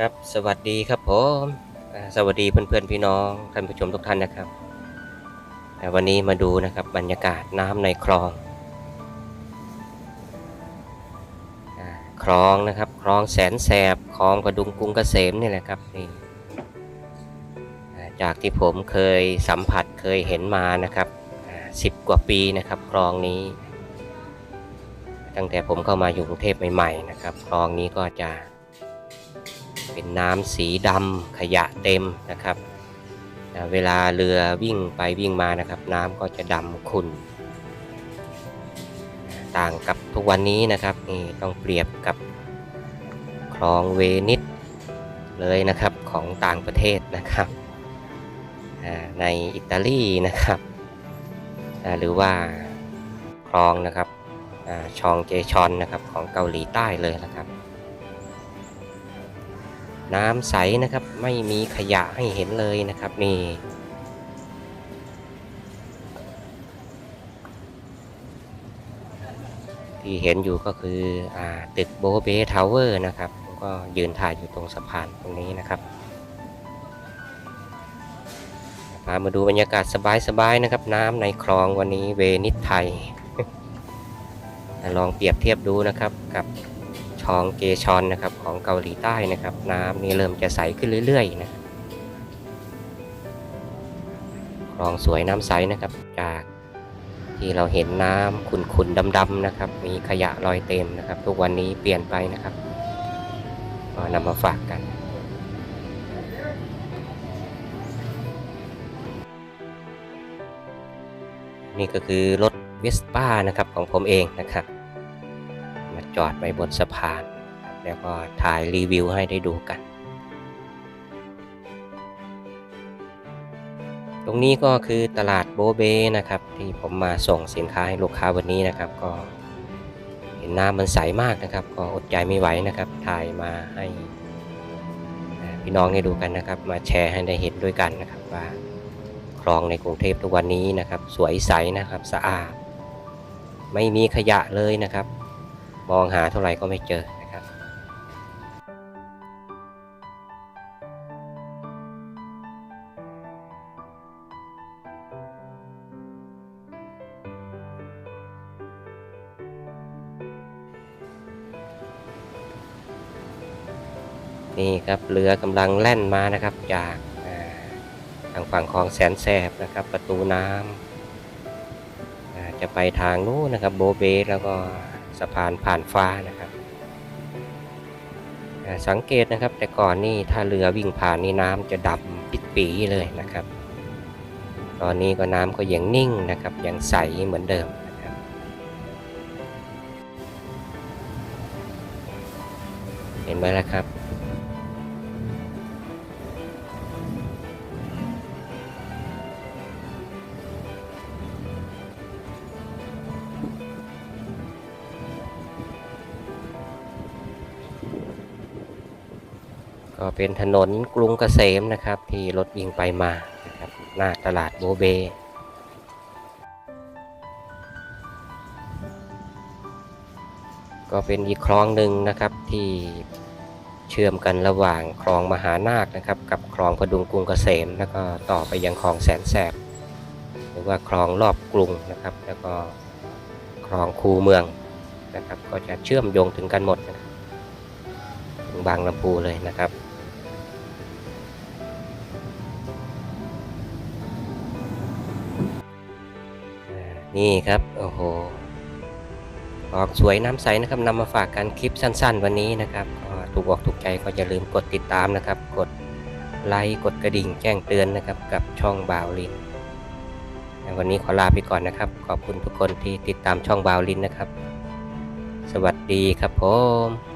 ครับสวัสดีครับผมสวัสดีเพื่อนๆพี่น้องท่านผู้ชมทุกท่านนะครับ วันนี้มาดูนะครับบรรยากาศน้ำในคลองอคลองนะครับคลองแสนแสบคลองประดุงกรุงเกษมนี่แหละครับนี่จากที่ผมเคยสัมผัสเคยเห็นมานะครับสิบกว่าปีนะครับคลองนี้ ตั้งแต่ผมเข้ามาอยู่กรุงเทพใหม่ๆนะครับคลองนี้ก็จะ เป็นน้ำสีดำขยะเต็มนะครับเวลาเรือวิ่งไปวิ่งมานะครับ น้ำก็จะดำขุ่นต่างกับทุกวันนี้นะครับนี่ต้องเปรียบกับคลองเวนิสเลยนะครับของต่างประเทศนะครับในอิตาลีนะครับหรือว่าคลองนะครับอชองเจชอนนะครับของเกาหลีใต้เลยนะครับ น้ำใสนะครับไม่มีขยะให้เห็นเลยนะครับนี่ที่เห็นอยู่ก็คืออตึกโบเบทาวเวอร์นะครับก็ยืนถ่ายอยู่ตรงสะพานตรงนี้นะครับพามาดูบรรยากาศสบายๆนะครับ น้ำในคลองวันนี้เวนิสไทยลองเปรียบเทียบดูนะครับกับ ชองเกชอนนะครับของเกาหลีใต้นะครับ น้ำนี่เริ่มจะใสขึ้นเรื่อยๆนะครับคลองสวยน้ำใสนะครับ จากที่เราเห็นน้ำขุ่นๆดำๆนะครับ มีขยะลอยเต็มนะครับ ทุกวันนี้เปลี่ยนไปนะครับก็นำมาฝากกันนี่ก็คือรถเวสป้านะครับของผมเองนะครับ จอดไว้บนสะพาน แล้วก็ถ่ายรีวิวให้ได้ดูกัน ตรงนี้ก็คือตลาดโบเบนะครับ ที่ผมมาส่งสินค้าให้ลูกค้าวันนี้นะครับ ก็เห็นน้ำมันใสมากนะครับ ก็อดใจไม่ไหวนะครับ ถ่ายมาให้พี่น้องได้ดูกันนะครับ มาแชร์ให้ได้เห็นด้วยกันนะครับว่าคลองในกรุงเทพทุกวันนี้นะครับ สวยใสนะครับสะอาดไม่มีขยะเลยนะครับ มองหาเท่าไหร่ก็ไม่เจอนะครับ นี่ครับเรือกำลังแล่นมานะครับจากทางฝั่งคลองแสนแสบนะครับ ประตูน้ำจะไปทางนู้นนะครับโบเบแล้วก็ สะพานผ่านฟ้านะครับ สังเกตนะครับแต่ก่อนนี่ถ้าเรือวิ่งผ่านนี่น้ำจะดำปิดปีเลยนะครับ ตอนนี้ก็น้ำก็ยังนิ่งนะครับยังใสเหมือนเดิมเห็นไหมล่ะครับ ก็เป็นถนนกรุงเกษมนะครับ ที่รถวิ่งไปมานะครับหน้าตลาดโบเบก็เป็นอีกคลองหนึ่งนะครับที่เชื่อมกันระหว่างคลองมหานาคนะครับ กับคลองพดุงกรุงเกษม แล้วก็ต่อไปยังคลองแสนแสบ หรือว่าคลองรอบกรุงนะครับ แล้วก็คลองคูเมืองนะครับ ก็จะเชื่อมโยงถึงกันหมดนะครับถึงบางลำพูเลยนะครับ นี่ครับ โอ้โห ออกสวยน้ำใสนะครับนำมาฝากกันคลิปสั้น ๆ วันนี้นะครับถูกออกถูกใจก็อย่าลืมกดติดตามนะครับ กดไลค์กดกระดิ่งแจ้งเตือนนะครับ กับช่องบาวลินวันนี้ขอลาไปก่อนนะครับ ขอบคุณทุกคนที่ติดตามช่องบาวลินนะครับ สวัสดีครับผม